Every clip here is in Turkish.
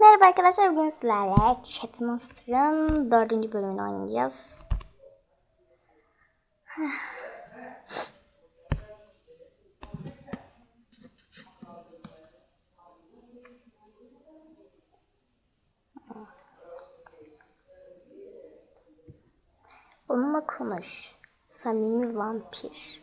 Merhaba arkadaşlar bugün sizlerle Chat Monster'ın dördüncü bölümünü oynayacağız. Onunla konuş. Samimi vampir.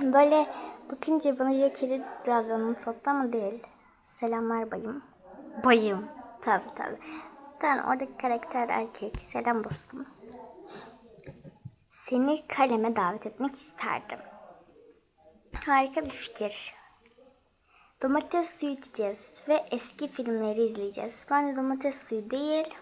Böyle bakınca bana diyor kedi biraz anımsattı ama değil. Selamlar bayım. Bayım. Tabi tabi. Ben oradaki karakter erkek. Selam dostum. Seni kaleme davet etmek isterdim. Harika bir fikir. Domates suyu içeceğiz ve eski filmleri izleyeceğiz. Bence domates suyu değil,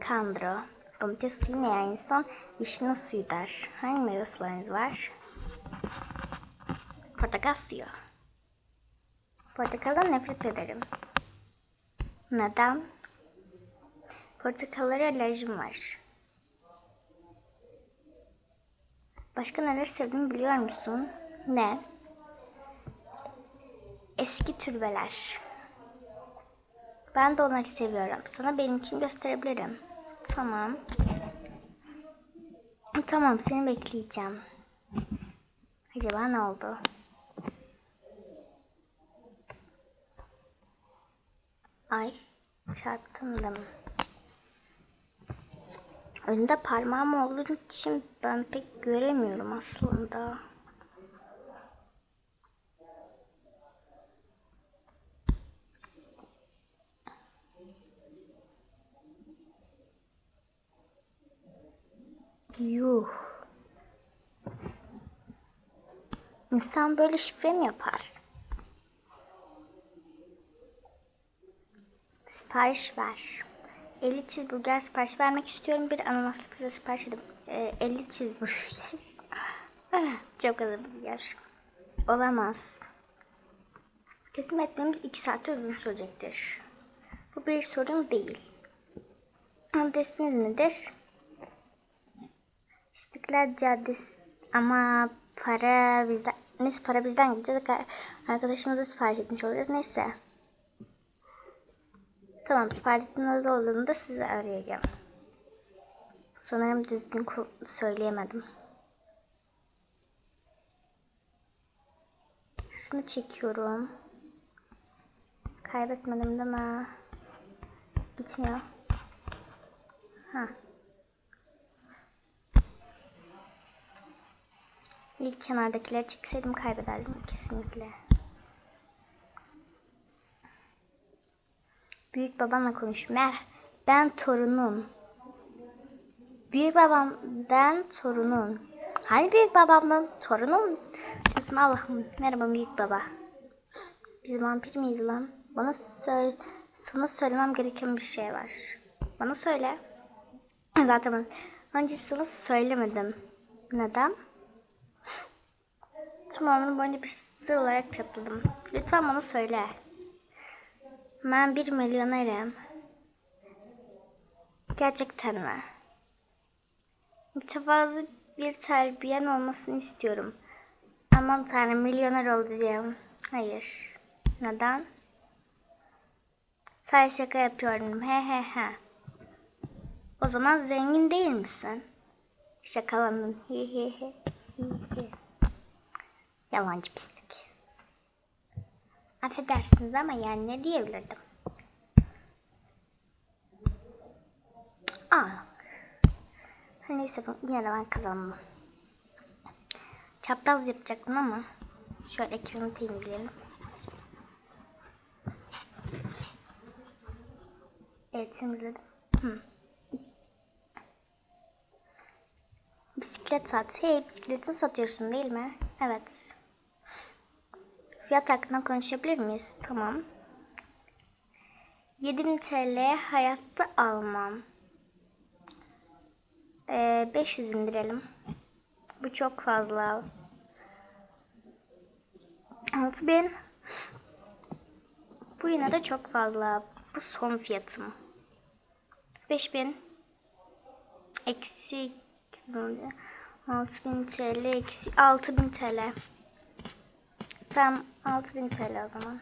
kandro. Domates suyu ne yani insan vişne suyu der. Hangi meyve sularınız var? Portakal suyu. Portakaldan nefret ederim. Neden? Portakallara alerjim var. Başka neler sevdiğimi biliyor musun? Ne? Eski türbeler. Ben de onları seviyorum. Sana benimkini gösterebilirim. Tamam. Tamam seni bekleyeceğim. Acaba ne oldu? Ay çarptım da mı? Önünde parmağım olduğu için ben pek göremiyorum aslında. Yuh. İnsan böyle şifre mi yapar? Sipariş ver. 50 cheeseburger sipariş vermek istiyorum. Bir ananaslı pizza sipariş edip e, 50 cheeseburger. Çok az bir yer. Olamaz. Teslim etmemiz 2 saat uzun sürecektir. Bu bir sorun değil. Adresiniz nedir? İstiklal Caddesi ama para bizden neyse para bizden gideceğiz. Arkadaşımıza sipariş etmiş olacağız. Neyse. Tamam siparişin hazır olduğunda sizi arayacağım. Sanırım düzgün söyleyemedim. Şunu çekiyorum. Kaybetmedim değil mi? Gitmiyor. Ha. İlk kenardakileri çekseydim kaybederdim kesinlikle. Büyük babamla konuş. Mer, ben torunun. Büyük babam, ben torunun. Hani büyük babamdan torunum? Diyorsun Allah'ım. Merhaba büyük baba. Biz vampir miyiz lan? Bana söyle, sana söylemem gereken bir şey var. Bana söyle. Zaten önce sana söylemedim. Neden? Tüm ömrüm boyunca bir sır olarak çatladım. Lütfen bana söyle. Ben bir milyonerim. Gerçekten mi? Mütevazı bir terbiyen olmasını istiyorum. Aman tanrım milyoner olacağım. Hayır. Neden? Sadece şaka yapıyorum. He he he. O zaman zengin değil misin? Şakalandın. He he he. he. Yalancı pislik. Affedersiniz ama yani ne diyebilirdim? Aa. Neyse yine de ben kazandım. Çapraz yapacaktım ama şöyle ekranı temizleyelim. Evet temizledim. Hı. Bisiklet sat. Hey bisikleti satıyorsun değil mi? Evet. Fiyat hakkında konuşabilir miyiz? Tamam. 7000 TL hayatta almam. Ee, 500 indirelim. Bu çok fazla. 6000 Bu yine de çok fazla. Bu son fiyatım. 5000 Eksi 6000 TL eksi 6000 TL. Tam 6000 TL o zaman.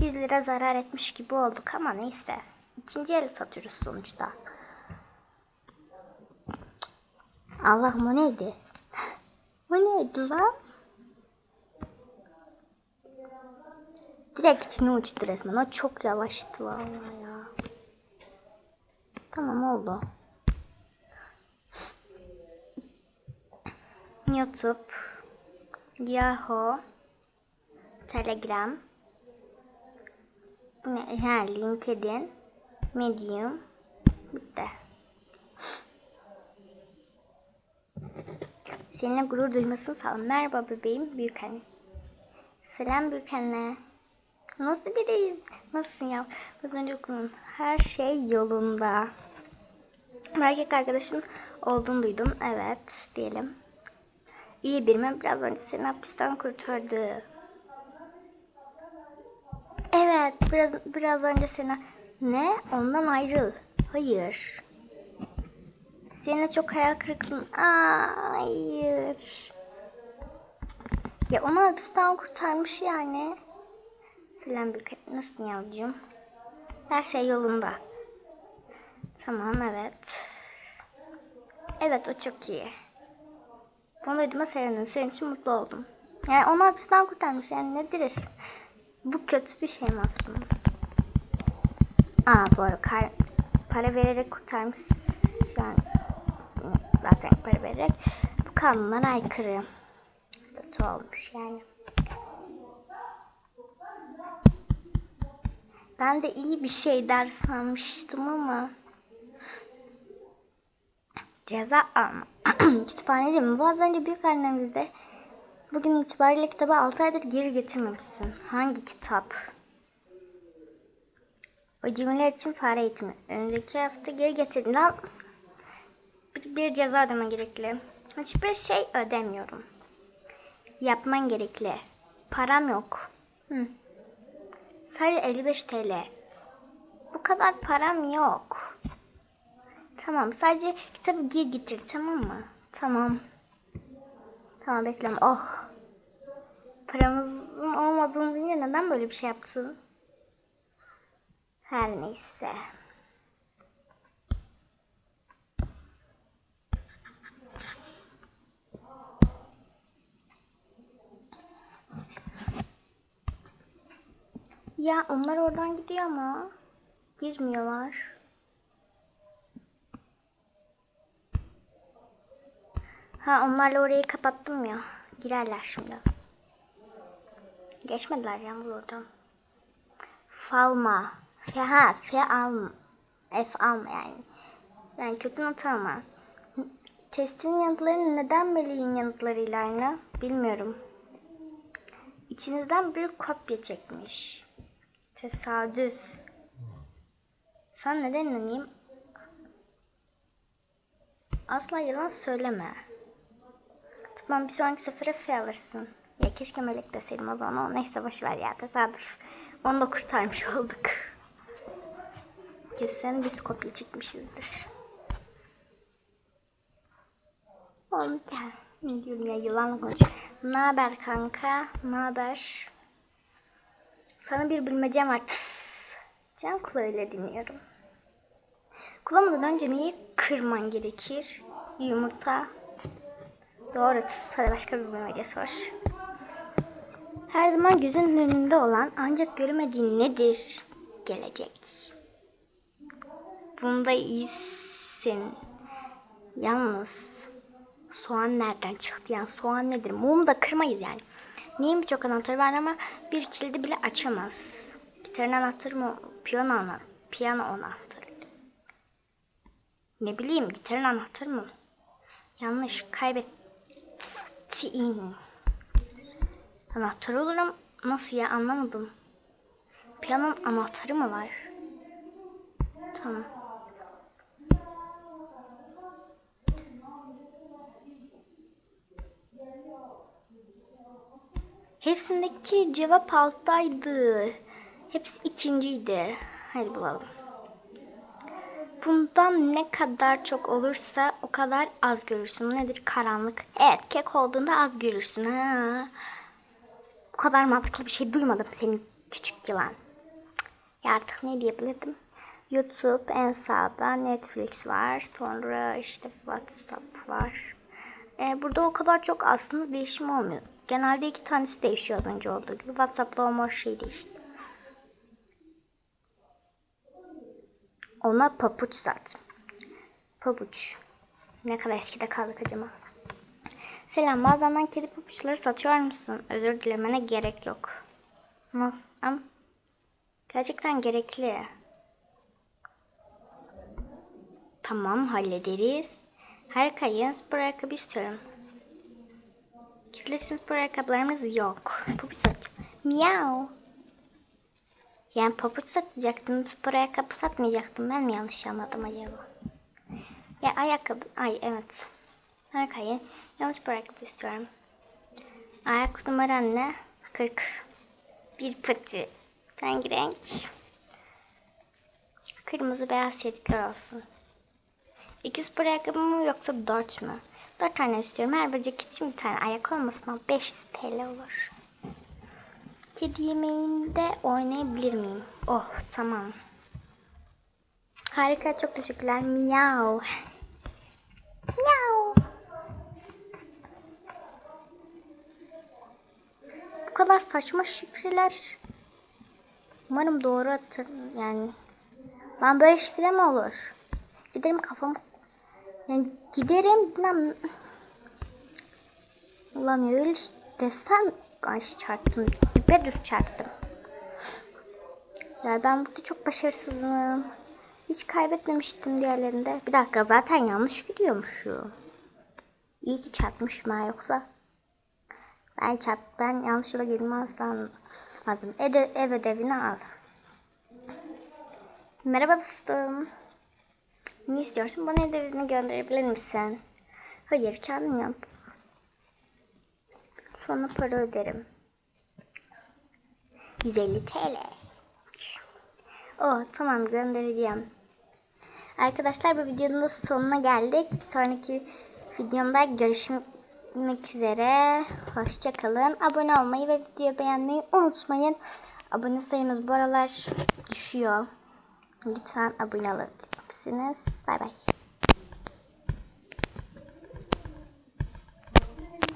100 lira zarar etmiş gibi olduk ama neyse. İkinci el satıyoruz sonuçta. Allah'ım o neydi? O neydi lan? Direkt içine uçtu resmen. O çok yavaştı vallahi ya. Tamam oldu. YouTube, Yahoo, Telegram, ha, LinkedIn, Medium, bitti. Seninle gurur duymasını sağlam. Merhaba bebeğim, büyük anne. Selam büyük anne. Nasıl biriyiz? Nasılsın ya? Az önce okudum. Her şey yolunda. Erkek arkadaşın olduğunu duydum. Evet diyelim. İyi bir mi? Biraz önce seni hapisten kurtardı. Evet, biraz biraz önce seni ne? Ondan ayrıl. Hayır. Seninle çok hayal kırıklığın. Hayır. Ya onu hapisten kurtarmış yani. Selam bir Nasılsın yavrucuğum? Her şey yolunda. Tamam evet. Evet o çok iyi. Bunu duyduğuma sevindim. Senin için mutlu oldum. Yani onu hapisten kurtarmış. Yani nedir? Bu kötü bir şey mi aslında? Aa doğru. Kar, para vererek kurtarmış. Yani zaten para vererek. Bu kanunlara aykırı. Kötü olmuş yani. Ben de iyi bir şey der sanmıştım ama ceza alma. Kütüphane değil mi? Bu az önce büyük annemizde bugün itibariyle kitabı 6 aydır geri getirmemişsin. Hangi kitap? O cümleler için fare eğitimi. Önümüzdeki hafta geri getirdim. Lan bir, bir ceza ödeme gerekli. Hiçbir şey ödemiyorum. Yapman gerekli. Param yok. Hı. Sadece 55 TL. Bu kadar param yok. Tamam sadece kitabı gir getir tamam mı? Tamam. Tamam bekliyorum. Oh. Paramızın olmadığını bilince neden böyle bir şey yaptın? Her neyse. Ya onlar oradan gidiyor ama girmiyorlar. Ha onlarla orayı kapattım ya. Girerler şimdi. Geçmediler ya buradan. Falma. Fe, ha, fe alma. F alma yani. Yani kötü not alma. Testin yanıtları neden Melih'in yanıtlarıyla aynı? Bilmiyorum. İçinizden bir kopya çekmiş. Tesadüf. Sen neden inanayım? Asla yalan söyleme. Tamam bir sonraki sefere F alırsın. Ya keşke melek deseydim o zaman. ama Neyse boşver ya tesadüf. Onu da kurtarmış olduk. Kesin biz kopya çekmişizdir. Oğlum gel. Ne diyorum ya yılanla konuş. Ne haber kanka? Ne haber? Sana bir bilmecem var. Tıs. Can kulağıyla dinliyorum. Kulamadan önce neyi kırman gerekir? Yumurta. Doğru. Tıs. Hadi başka bir bilmece sor. Her zaman gözünün önünde olan ancak göremediğin nedir? Gelecek. Bunda iyisin. Yalnız soğan nereden çıktı yani soğan nedir? Mumu da kırmayız yani. Neyin birçok anahtarı var ama bir kilidi bile açamaz. Gitarın anahtarı mı? Piyano anahtarı. Piyano anahtarı. Ne bileyim gitarın anahtarı mı? Yanlış kaybettiğin. Anahtar olurum. Nasıl ya anlamadım. Piyanonun anahtarı mı var? Tamam. Hepsindeki cevap alttaydı. Hepsi ikinciydi. Hadi bulalım. Bundan ne kadar çok olursa o kadar az görürsün. Nedir? Karanlık. Evet kek olduğunda az görürsün. Ha. Bu kadar mantıklı bir şey duymadım senin küçük yılan. Ya artık ne diyebilirdim? YouTube en sağda Netflix var. Sonra işte WhatsApp var. Ee, burada o kadar çok aslında değişim olmuyor. Genelde iki tanesi değişiyor az önce olduğu gibi. WhatsApp'la olma şey değişti. Ona papuç zaten. Papuç. Ne kadar eskide kaldık acaba? Selam bazen kedi papuçları satıyor musun? Özür dilemene gerek yok. Ama gerçekten gerekli. Tamam hallederiz. Harika yeni spor ayakkabı istiyorum. Kediler için spor ayakkabılarımız yok. Papuç sat. Miau. Yani papuç satacaktım. Spor ayakkabı satmayacaktım. Ben mi yanlış anladım acaba? Ya ayakkabı. Ay evet. Yeni spor ayakkabı istiyorum. Ayak numaran ne? 40. Bir pati. Hangi renk? Kırmızı beyaz çetikler olsun. İki spor ayakkabı mı yoksa dört mü? Dört tane istiyorum. Her böcek için bir tane ayak olmasın ama 500 TL olur. Kedi yemeğinde oynayabilir miyim? Oh tamam. Harika çok teşekkürler. Miau. Miau. Bu kadar saçma şifreler. Umarım doğru hatır yani. Lan böyle şifre mi olur? Giderim kafam. Yani giderim bilmem. Ulan öyle desem ay çarptım. Dibe düz çarptım. Ya ben burada çok başarısızım. Hiç kaybetmemiştim diğerlerinde. Bir dakika zaten yanlış gidiyormuşum. İyi ki çarpmışım ha yoksa. Ben çarp, ben yanlış yola girdim asla anlamadım. Ev, ev ödevini al. Merhaba dostum. Ne istiyorsun? Bana ödevini gönderebilir misin? Hayır, kendin yap. Sonra para öderim. 150 TL. Oh, tamam göndereceğim. Arkadaşlar bu videonun da sonuna geldik. Bir sonraki videomda görüşmek üzere. Hoşçakalın. Abone olmayı ve videoyu beğenmeyi unutmayın. Abone sayımız bu aralar düşüyor. Lütfen abone olabilirsiniz. Bay bay.